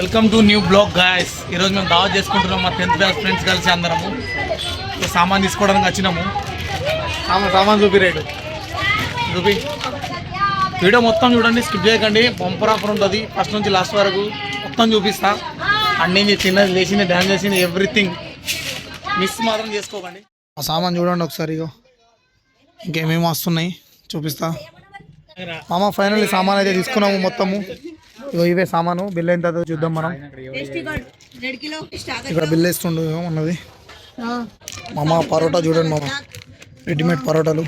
Welcome to new vlog guys ఈరోజు మేము దావా చేసుకుంటున్నాం మా టెన్త్ క్లాస్ ఫ్రెండ్స్ కలిసి అందరము. సామాన్ తీసుకోవడానికి వచ్చినాము. సామాన్ సామాన్ చూపి రేటు. చూపి. వీడియో మొత్తం చూడండి స్కిప్ చేయకండి. బంపర్ ఆఫర్ ఉంటుంది. ఫస్ట్ నుంచి లాస్ట్ వరకు మొత్తం చూపిస్తా. అన్నీ చిన్నది లేచింది డ్యాన్స్ చేసింది ఎవ్రీథింగ్ మిస్ మాత్రం చేసుకోకండి. ఆ సామాన్ చూడండి ఒకసారి ఇగో. ఇంకేమేమి వస్తున్నాయి? చూపిస్తా. మామ ఫైనల్ సామాన్ అయితే తీసుకున్నాము మొత్తము. ఇగో ఇవే సామాను బిల్ అయిన తర్వాత చూద్దాం మనం. ఇక్కడ బిల్ వేస్తుండు ఉన్నది మామ పరోటా చూడండి మామ. రెడీమేడ్ పరోటాలు.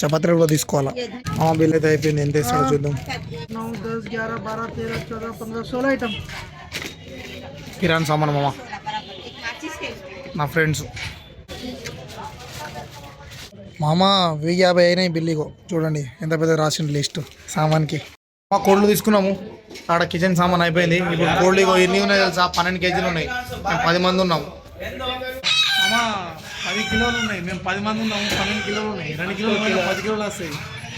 చపాతీలు కూడా తీసుకోవాలా? మామ బిల్ అయితే అయిపోయింది. ఎంత ఇస్తాడో చూద్దాం. కిరాణ్ సామాన్ మామ. నా ఫ్రెండ్స్. మామ వెయ్యి యాభై అయినాయి బిల్లిగో చూడండి ఎంత పెద్ద రాసిండు లిస్ట్ సామాన్కి. మా కోళ్ళు తీసుకున్నాము. ఆడ కిచెన్ సామాన్ అయిపోయింది. ఇప్పుడు కోళ్ళు ఇగో ఎన్ని ఉన్నాయి తెలుసా? పన్నెండు కేజీలు ఉన్నాయి. మేము పది మంది ఉన్నాము. పది కిలోలు ఉన్నాయి. మేము పది మంది ఉన్నాము. పన్నెండు కిలోలు ఉన్నాయి. రెండు కిలోలు పది కిలోలు వస్తాయి.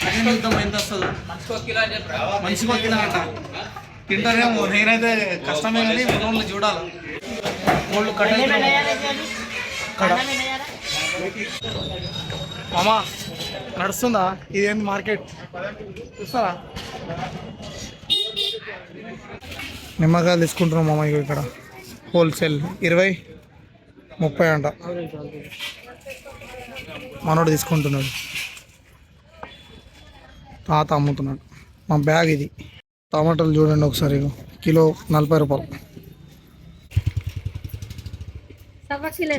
అదే చూద్దాం ఎంత వస్తుందో. మనిషికి ఒక కిలో అంట? తింటారేమో. నేనైతే కష్టమే కానీ మనోళ్ళు చూడాలి? కోళ్ళు కట్ కడ. మామా నడుస్తుందా? ఇదేంది మార్కెట్? చూస్తారా? నిమ్మకాయలు తీసుకుంటున్నాం మామయ్య ఇక్కడ. హోల్సేల్ ఇరవై ముప్పై అంట. మనోడు తీసుకుంటున్నాడు. తాత అమ్ముతున్నాడు. మా బ్యాగ్ ఇది. టమాటాలు చూడండి ఒకసారి కిలో నలభై రూపాయలు.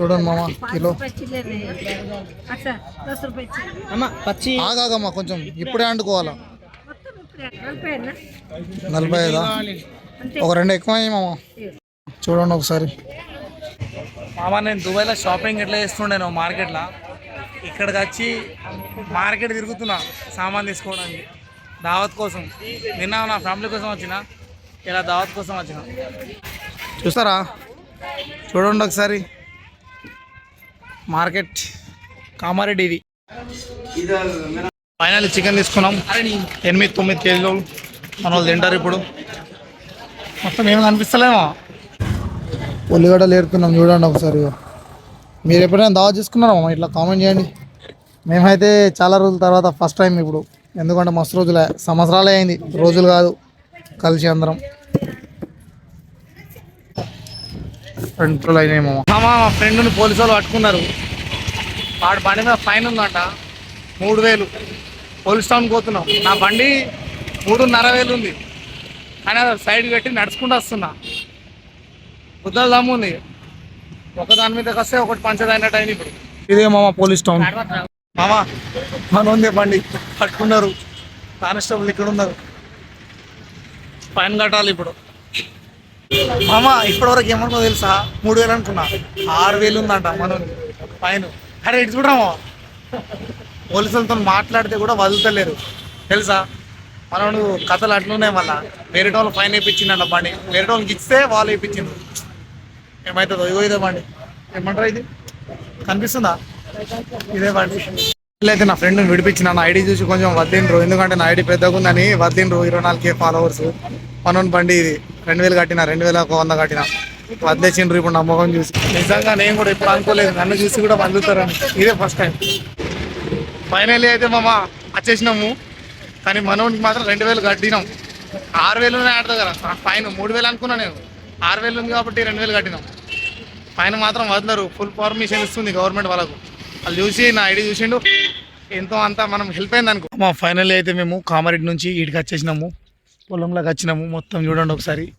చూడండి మామ కిలో. కొంచెం. ఇప్పుడే అండుకోవాలా నలభై ఐదా? ఒక రెండు ఎక్కువ చూడండి ఒకసారి. మామ నేను దుబాయ్లో షాపింగ్ ఎట్లా చేస్తుండేను మార్కెట్లో. ఇక్కడికి వచ్చి మార్కెట్ తిరుగుతున్నా సామాన్ తీసుకోవడానికి. దావత్ కోసం. నిన్న నా ఫ్యామిలీ కోసం వచ్చిన. ఇలా దావత్ కోసం వచ్చిన. చూస్తారా? చూడండి ఒకసారి. మార్కెట్. కామారెడ్డి ఇది ఫైనల్ చికెన్ తీసుకున్నాం. ఎనిమిది తొమ్మిది కేజీలు మన వాళ్ళు తింటారు ఇప్పుడు. మొత్తం ఏం కనిపిస్తలేమో. ఉల్లిగడ్డలు ఏరుతున్నాం చూడండి ఒకసారి. మీరు ఎప్పుడైనా దావా చేసుకున్నారా మామ? ఇట్లా కామెంట్ చేయండి. మేమైతే చాలా రోజుల తర్వాత ఫస్ట్ టైం ఇప్పుడు. ఎందుకంటే మస్తు రోజులే. సంవత్సరాలే అయింది. రోజులు కాదు. కలిసి అందరం. రెండు రోజులు అయినాయి మామ. మామ మా ఫ్రెండ్ని పోలీసు వాళ్ళు పట్టుకున్నారు. వాడి బండి మీద ఫైన్ ఉందంట. మూడు వేలు. పోలీస్ టౌన్కి పోతున్నాం. నా బండి మూడున్నర వేలు ఉంది. కానీ అది సైడ్ పెట్టి నడుచుకుంటూ వస్తున్నా. బుద్ధలు దమ్ముంది ఒక దాని మీదకి వస్తే ఒకటి పంచదైనట్టు అయింది ఇప్పుడు. ఇదే మామ పోలీస్ టౌన్ మామ మన ఉంది బండి. పట్టుకున్నారు. కానిస్టేబుల్ ఇక్కడ ఉన్నారు. ఫైన్ కట్టాలి ఇప్పుడు. మామ ఇప్పటివరకు ఏమనుకో తెలుసా? మూడు వేలు అనుకున్నా. ఆరు వేలు ఉందంట మనం ఫైన్. అరే ఇటు చూడరామా పోలీసులతో మాట్లాడితే కూడా వదులుతలేరు. తెలుసా? మనోడు కథలు అట్లున్నాయి మళ్ళా. వేరే వాళ్ళు ఫైన్ వేయించిందంట బండి. వేరే వాళ్ళకి ఇస్తే వాళ్ళు వేయించింది ఏమవుతుందో ఇగో ఇదే బండి. ఏమంటారు ఇది? కనిపిస్తుందా? ఇదే బండి. అయితే నా ఫ్రెండ్ని విడిపించిన. నా ఐడి చూసి కొంచెం వద్దిండ్రు ఎందుకంటే నా ఐడి పెద్దగా ఉందని వద్దిండ్రు ఇరవై నాలుగు కే ఫాలోవర్స్ మనోని బండి ఇది. రెండు వేలు కట్టిన రెండు వేల ఒక వంద కట్టిన. వద్దేసిండ్రు ఇప్పుడు నా ముఖం చూసి. నిజంగా నేను కూడా ఇప్పుడు అనుకోలేదు. నన్ను చూసి కూడా వదులుతారని. ఇదే ఫస్ట్ టైం ఫైనల్లీ అయితే మామ వచ్చేసినాము. కానీ మనోడికి మాత్రం రెండు వేలు కట్టినాం. ఆరు వేలు ఆడతా కదా ఫైన్ మూడు వేలు అనుకున్నా నేను. ఆరు వేలు ఉంది కాబట్టి రెండు వేలు కట్టినాం. ఫైన్ మాత్రం వదలరు. ఫుల్ పర్మిషన్ ఇస్తుంది గవర్నమెంట్ వాళ్ళకు. వాళ్ళు చూసి నా ఐడి చూసిండు. ఎంతో అంతా మనం హెల్ప్ అయింది అనుకో. మా ఫైనల్ అయితే మేము కామారెడ్డి నుంచి ఇటుకి వచ్చేసినాము. పొలంలోకి వచ్చినాము. మొత్తం చూడండి ఒకసారి.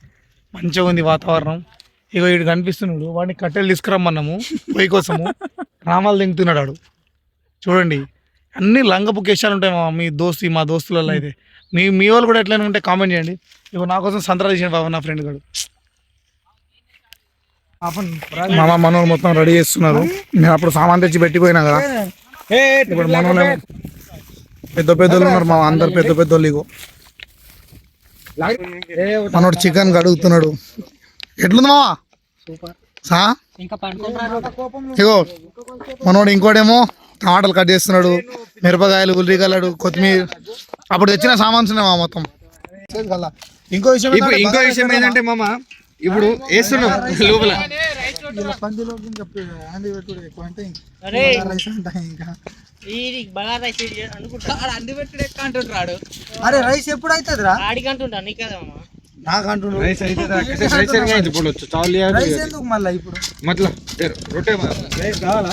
మంచిగా ఉంది వాతావరణం. ఇగో ఇటు కనిపిస్తున్నాడు. వాడిని కట్టెలు తీసుకురమ్మన్నాము. పొయ్యి కోసము. రామాలు దింగుతున్నాడు వాడు చూడండి. అన్ని లంగపు కేశాలు ఉంటాయి మా మీ దోస్తు మా దోస్తులలో అయితే. మీ మీ వాళ్ళు కూడా ఎట్లయినా ఉంటే కామెంట్ చేయండి. ఇగో నా కోసం సంతరా చేసిన బాబు నా ఫ్రెండ్ గారు మామ మనోళ్ళు మొత్తం రెడీ చేస్తున్నారు. నేను అప్పుడు సామాన్ తెచ్చి పెట్టిపోయినా కదా. ఇప్పుడు మనోళ్ళు పెద్ద పెద్దోళ్ళు ఉన్నారు మా అందరు పెద్ద పెద్దోళ్ళు ఇగో. మనోడు చికెన్ కడుగుతున్నాడు. ఎట్లుంది మావా సా? ఇగో మనోడు ఇంకోటేమో టమాటాలు కట్ చేస్తున్నాడు మిరపకాయలు ఉల్లిగల్లడు కొత్తిమీర. అప్పుడు తెచ్చిన సామాన్స్ ఉన్నాయి మా మొత్తం. ఇంకో విషయం ఇప్పుడు ఇంకో విషయం ఏంటంటే మామ ఇప్పుడు వేస్తున్నాం లోపల. అరే. రైస్ ఎప్పుడు అవుతుంది రా రైస్ అయితే రైస్ అయితే ఇప్పుడు రైస్ ఎందుకు మళ్ళీ ఇప్పుడు? మతలా రొట్టె రైస్ కావాలా?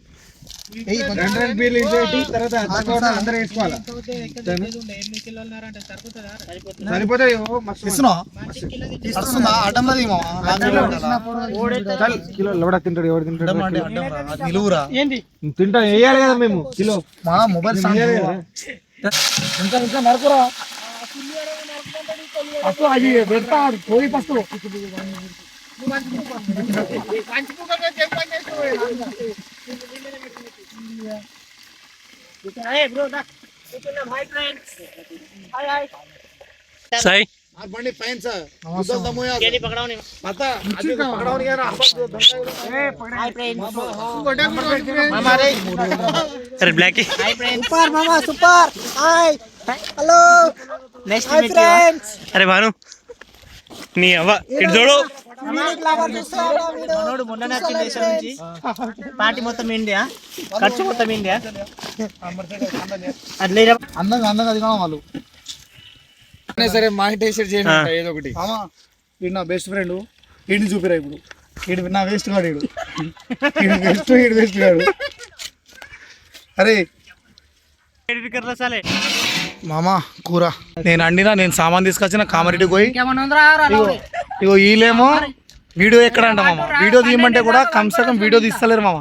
సరిపోతాయి కిలో ఎవడ తింటాడు? ఎవడు తింటాడు? తింటాం వేయాలి కదా మేము. కిలో. మా మొబైల్ ఇంకా ఇంకా నరకురా ఫస్ట్ అది పెడతా పోయి first. Bro the my friends hi hi Sai బండి ఫైన్ సార్ ముద్దలు దమ్ముయా కేని పకడవని మత అది పకడవని గారు హాయ్ ఫ్రెండ్స్ అరే బ్లాక్ హాయ్ ఫ్రెండ్స్ సూపర్ మామా సూపర్ మనోడు వచ్చింది దేశం నుంచి. పార్టీ మొత్తం ఇండియా? ఖర్చు మొత్తం ఇండియా? అట్లే అందంగా అందంగా దిగడం వాళ్ళు? సరే మానిటైజర్ చేయండి. ఆ. ఏదో ఒకటి. వీడు నా బెస్ట్ ఫ్రెండ్ వీడిని చూపిరా ఇప్పుడు. వీడు నా వేస్ట్ కాడు వీడు. వీడు బెస్ట్ వీడు బెస్ట్ కాడు అరే. మామా కూర. నేను అండినా నేను సామాన్ తీసుకొచ్చిన కామారెడ్డి పోయి. ఇగో వీళ్ళేమో వీడియో ఎక్కడ అంట మామ వీడియో తీయమంటే కూడా కమ్సే కమ్ వీడియో తీస్తలేరు మామ.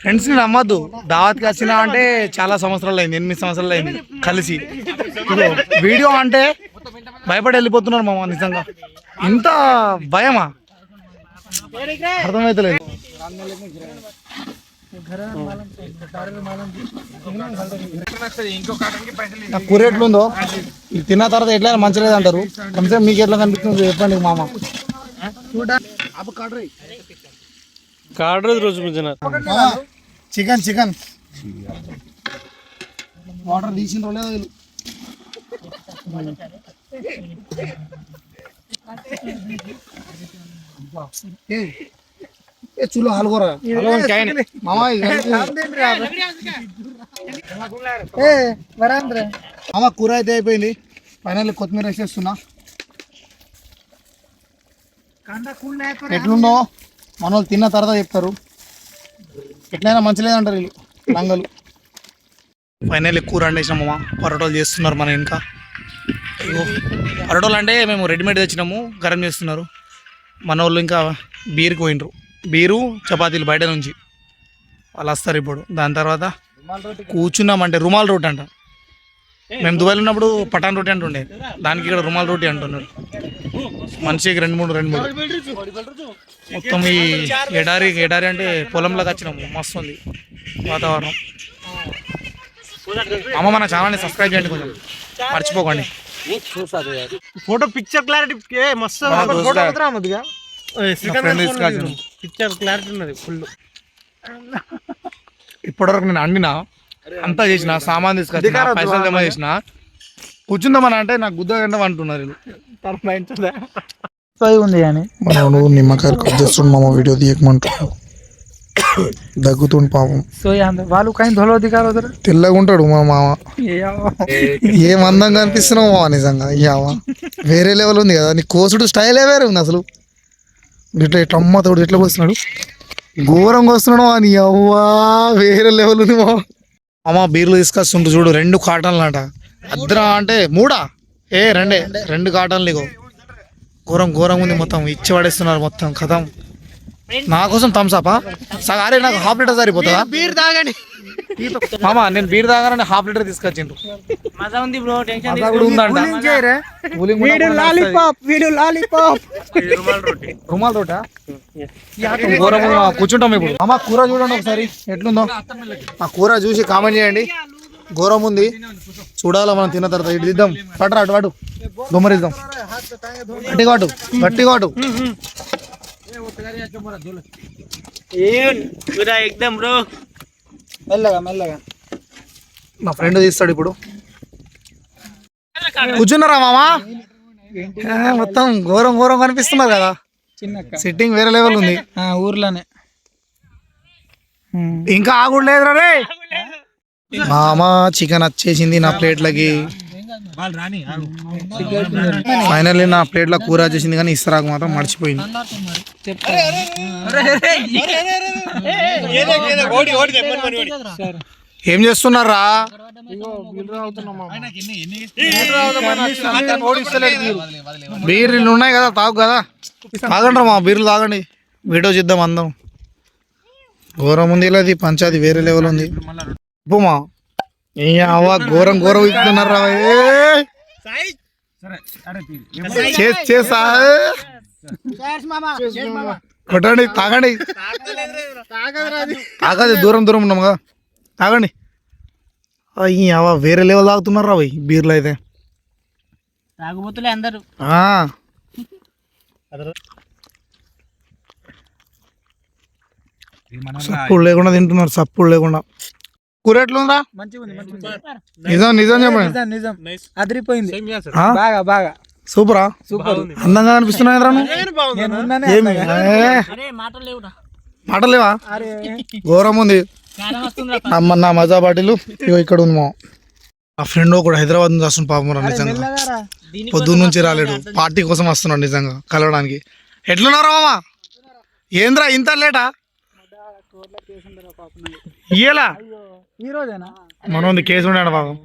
ఫ్రెండ్స్ని నమ్మద్దు. దావత్కి వచ్చినా అంటే చాలా సంవత్సరాలు అయింది ఎనిమిది సంవత్సరాలు అయింది కలిసి. వీడియో అంటే భయపడి వెళ్ళిపోతున్నారు మామ నిజంగా. ఇంత భయమా? అర్థమైతలేదు. నా కూర ఎట్లుందో? ఇది తిన్న తర్వాత ఎట్లా మంచిగా లేదంటారు. కనీసం మీకు ఎట్లా కనిపిస్తుంది చెప్పండి మామ. కార్డు రోజు చికెన్ చికెన్. వాటర్ తీసిన లేదో. ఏ ఏ చూలు హల్గోరా మామ మామ కూర అయితే అయిపోయింది. ఫైనల్ కొత్తిమీర వేసేస్తున్నా. ఎట్లుందో మన వాళ్ళు తిన్న తర్వాత చెప్తారు. ఎట్లయినా మంచి లేదంటారు వీళ్ళు రంగలు ఫైనల్ కూర వండేసినాము పరోటాలు చేస్తున్నారు మన ఇంకా. పరోటాలు అంటే మేము రెడీమేడ్ తెచ్చినాము గరం చేస్తున్నారు. మన వాళ్ళు ఇంకా బీర్కి పోయినరు బీరు చపాతీలు బయట నుంచి. వాళ్ళు వస్తారు ఇప్పుడు. దాని తర్వాత కూర్చున్నామంటే రుమాల్ రోటీ అంట. మేము దుబాయ్లో ఉన్నప్పుడు పటాన్ రోటీ అంటుండే. దానికి ఇక్కడ రుమాల్ రోటీ అంటున్నారు మనిషికి రెండు మూడు రెండు మూడు. మొత్తం ఈ ఎడారి ఎడారి అంటే పొలంలోకి వచ్చినాము మస్తు ఉంది వాతావరణం. అమ్మ మన ఛానల్ని సబ్స్క్రైబ్ చేయండి కొంచెం. మర్చిపోకండి. ఫోటో పిక్చర్ క్లారిటీ మస్తు పిక్చర్ క్లారిటీ ఉన్నది ఫుల్ ఇప్పటివరకు నేను అండినా అంతా చేసిన సామాన్ తీసుకొచ్చిన పైసలు జమ చేసిన కూర్చుందామని అంటే నాకు గుద్ద గంట అంటున్నారు ఉంది కానీ. కట్ చేస్తుండు మామ వీడియో తీయకమంటాడు దగ్గుతుండు పాపం. సో వాళ్ళు కానీ ధోలో దిగారు తెల్లగా ఉంటాడు మా మామ. ఏం అందంగా అనిపిస్తున్నావు మామ నిజంగా? యావ వేరే లెవెల్ ఉంది కదా నీ కోసుడు స్టైలే వేరే ఉంది అసలు. ఇట్లా ఇట్లా అమ్మ తోడు ఎట్లా వస్తున్నాడు ఘోరంగా వస్తున్నాడు అని అవ్వా వేరే లెవెల్ ఉంది మామ. అమ్మ బీర్లు తీసుకొస్తుంటు చూడు రెండు కాటన్లు అంట అద్రా అంటే మూడా? ఏ రెండే. రెండు కాటన్లు ఇగో. ఘోరం ఘోరంగా ఉంది మొత్తం. ఇచ్చి పడేస్తున్నారు మొత్తం కథం. నా కోసం థమ్సాపా సగం అరే నాకు హాఫ్ లీటర్ సరిపోతుందా? బీర్ తాగండి మామ నేను బీర్ తాగానే హాఫ్ లీటర్ తీసుకొచ్చిండ్రు. మజా ఉంది బ్రో టెన్షన్ కూడా నడుస్తది. వీడు లాలీపాప్. రుమాల్ రోటా. కూర్చుంటాం ఇప్పుడు. అమ్మ కూర చూడండి ఒకసారి. ఎట్లుందో? ఆ కూర చూసి కామెంట్ చేయండి. ఘోరం ఉంది. చూడాలా మనం తిన్న తర్వాత. ఇటు దిద్దాం. పట్టరా అటు అటు గుమ్మరిద్దాం గట్టి కాటు గట్టి కాటు బ్రో. మెల్లగా మెల్లగా. మా ఫ్రెండ్ తీస్తాడు ఇప్పుడు. కూర్చున్నారా మామా? మొత్తం ఘోరం ఘోరం కనిపిస్తున్నారు కదా. చిన్నక్క సిట్టింగ్ వేరే లెవెల్ ఉంది. ఆ, ఊర్లోనే. ఇంకా ఆగుడు లేదురా రే మామ చికెన్ వచ్చేసింది నా ప్లేట్లకి. ఫైనల్లీ నా ప్లేట్ల కూర వచ్చేసింది కానీ ఇస్తరాకు మాత్రం మర్చిపోయింది. ఏం చేస్తున్నారా? బీర్లు ఉన్నాయి కదా తాగు కదా. తాగండి మా బీర్లు తాగండి. వీడియో చేద్దాం అందం ఘోరం ఉంది ఇలా పంచాది వేరే లెవెల్ ఉంది. ఉప్పుమా ఏ అవ్వ ఘోరం ఘోరం ఇస్తున్నారా? చేసా కొట్టండి తాగండి. తాగదు దూరం దూరం ఉన్నాం కదా. తాగండి. అవ వేరే లెవెల్ తాగుతున్నారా అవి బీర్లు అయితే. తాగుబోతులే అందరు. ఆ. సప్పుడు లేకుండా తింటున్నారు సప్పుడు లేకుండా. కూర ఎట్లుందా. నిజం నిజం చెప్పండి. నిజం నిజం. అదిరిపోయింది? బాగా బాగా. సూపరా? సూపర్. అందంగా అనిపిస్తున్నాయి మాటలేవా? అరే. ఘోరం ఉంది. అమ్మ నా మజా బాటిల్. ఇక్కడ ఉంది మా. ఆ ఫ్రెండ్ ఒకడు హైదరాబాద్ నుంచి వస్తుంది పాపం రా నిజంగా. పొద్దున్న నుంచి రాలేడు. పార్టీ కోసం వస్తున్నాడు నిజంగా కలవడానికి. ఎట్లున్నారా మామ? ఏంద్రా ఇంత లేటా? ఇయ్యలా? ఈ రోజేనా? మనం కేసు ఉన్నాడు పాపం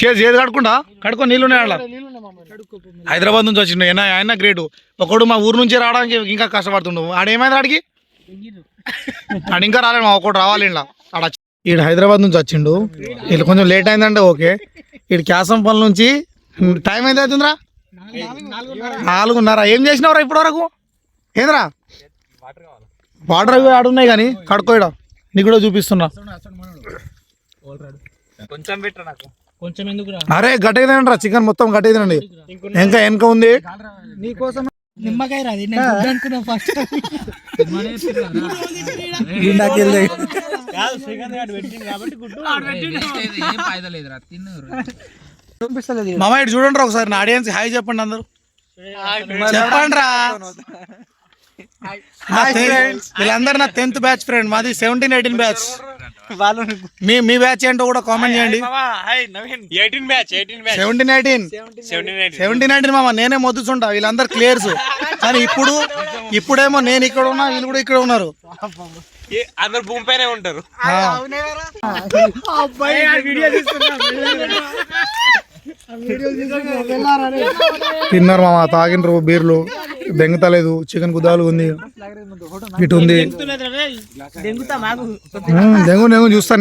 చేసి ఏది కడుకుంటా కడుకో నీళ్ళు ఉన్నాడు హైదరాబాద్ నుంచి వచ్చిండు. ఆయన ఆయన గ్రేట్. ఒకడు మా ఊరు నుంచి రావడానికి ఇంకా కష్టపడుతుండు. ఆడేమైంది ఆడికి? ఆడు ఇంకా రాలేడు మా ఒకడు రావాలి ఇలా ఆడ ఈడు హైదరాబాద్ నుంచి వచ్చిండు. వీళ్ళు కొంచెం లేట్ అయిందంటే ఓకే. ఈడు క్యాసంపల్ నుంచి టైం ఎంత అవుతుందిరా? నాలుగున్నర. ఏం చేసినావురా ఇప్పటి వరకు ఏంద్రా వాటర్ అవి ఆడున్నాయి కానీ కడుక్కోయడం నీకు కూడా చూపిస్తున్నా. కొంచెం ఎందుకురా? అరే గట్టిగా తినండి చికెన్ మొత్తం గట్టిగా తినండి. ఇంకా వెనక ఉంది. నీకోసం నిమ్మకాయ రాది నేను గుడ్డు అనుకున్నా ఫస్ట్ చూపిస్తలేదు మామ ఇటు చూడండి ఒకసారి నా ఆడియన్స్ హాయ్ చెప్పండి అందరు. చెప్పండి రా. వీళ్ళందరూ నా టెన్త్ బ్యాచ్ ఫ్రెండ్ మాది సెవెంటీన్ ఎయిటీన్ బ్యాచ్ వాళ్ళు మీ మీ బ్యాచ్ ఏంటో కూడా కామెంట్ చేయండి. Eighteen batch eighteen batch seventeen eighteen seventeen eighteen మామ. నేనే మొద్దుచుంటా. వీళ్ళందరూ క్లియర్స్ కానీ ఇప్పుడు ఇప్పుడేమో నేను ఇక్కడ ఉన్నా వీళ్ళు కూడా ఇక్కడ ఉన్నారు. అందరు భూమి పైనే ఉంటారు. ఆ. తిన్నారు మామ తాగినరు బీర్లు దెంగతలేదు చికెన్ కుదాలు ఉంది. ఇటు ఉంది. దెంగుతా మాకు దెంగు దెంగు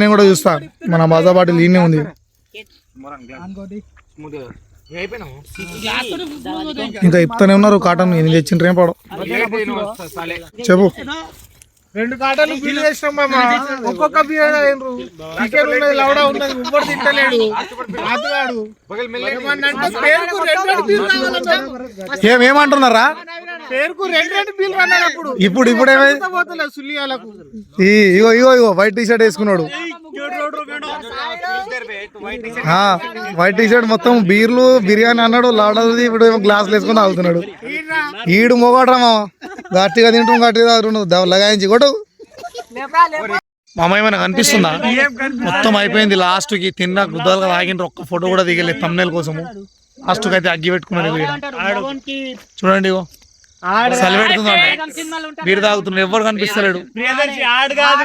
నేను కూడా చూస్తా. మన బాజా బాటిల్ ఈయనే ఉంది. ఇంకా ఇప్తానే ఉన్నారు కాటన్ ఎన్ని తెచ్చిండ్రు పడవు చెప్పు. రెండు కాటలు బిల్ చేసినాం మామ. ఒక్కొక్క బిల్ చికెన్ ఉన్నది లవడా ఉన్నది ఉబ్బడి తింటలేడు. రాతుగాడు ఏమన్నా అంటే పేరుకు రెండు రెండు బిల్ కావాలన్నాడు. ఏం ఏమంటున్నారా? పేరుకు రెండు రెండు బిల్ అన్నాడు అప్పుడు. ఇప్పుడు ఇప్పుడు ఏమైంది పోతున్నా సుల్లియాలకు? ఇగో ఇగో ఇగో వైట్ టీ షర్ట్ వేసుకున్నాడు వైట్ టీ షర్ట్ మొత్తం బీర్లు బిర్యానీ అన్నాడు లాడది ఇప్పుడు ఏమో గ్లాసులు వేసుకొని తాగుతున్నాడు. ఈడు మొగడరా మామ. గట్టిగా తింటాం గట్టిగా తాగుతున్నాడు లగాయించి కొట్టు. మామ ఏమైనా కనిపిస్తుందా? మొత్తం అయిపోయింది లాస్ట్కి తిన్న గుద్దాలుగా తాగిండ్రు ఒక్క ఫోటో కూడా దిగలేదు తమ్నేల్ కోసము. లాస్ట్కి అయితే అగ్గి ఈడ. చూడండి చలి పెడుతుందంట బీరు తాగుతున్నాడు. ఎవరు కనిపిస్తలేడు? ఆడు కాదు.